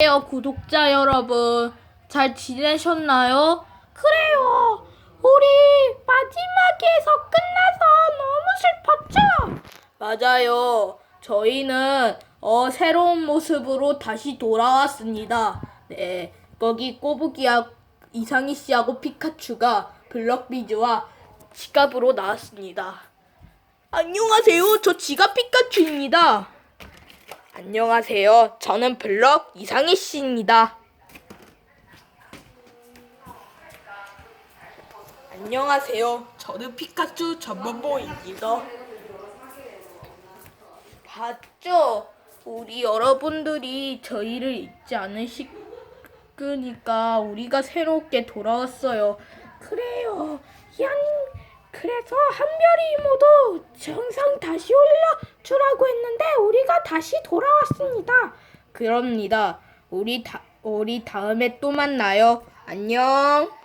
안녕하세요, 구독자 여러분. 잘 지내셨나요? 그래요. 우리 마지막에서 끝나서 너무 슬펐죠? 맞아요. 저희는 어, 새로운 모습으로 다시 돌아왔습니다. 네. 거기 꼬부기하고 이상희 씨하고 피카츄가 블럭비즈와 지갑으로 나왔습니다. 안녕하세요. 저 지갑 피카츄입니다. 안녕하세요. 저는 블럭 이상희 씨입니다. 안녕하세요. 저는 피카츄 전문보입니다. 봤죠? 우리 여러분들이 저희를 잊지 않으시니까 우리가 새롭게 돌아왔어요. 그래요. 양 그래서 한별이 이모도 정상 다시 올려주라고 했는데 다시 돌아왔습니다. 그럽니다. 우리 다 우리 다음에 또 만나요. 안녕.